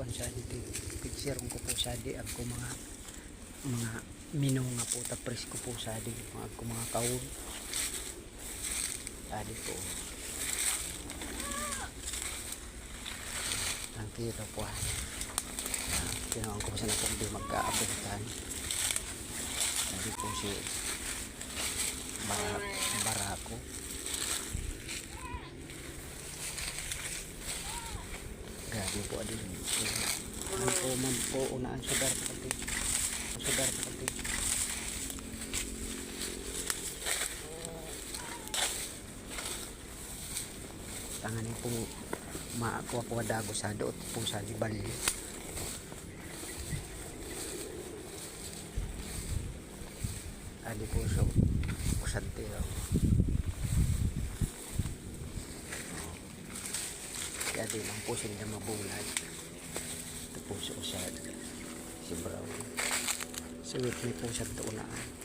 kuan sa dito picture ko po sa di ako mga mga minong nga po tapres ko po sa di mga ako mga kawog adi po. Ang kita po ah. Tinawag ko sa na kung di magkaabutan adi po si bara, barako Grabe po adin. Ano po man po unaan sugar pati. Sugar pati. Tangan po maakuha po dago sa doot po sa dibali. Ali po so usante raw. Di lang po sila mabulad. Ito po si Usad. Si Brown. Si Whitney po sa doon na.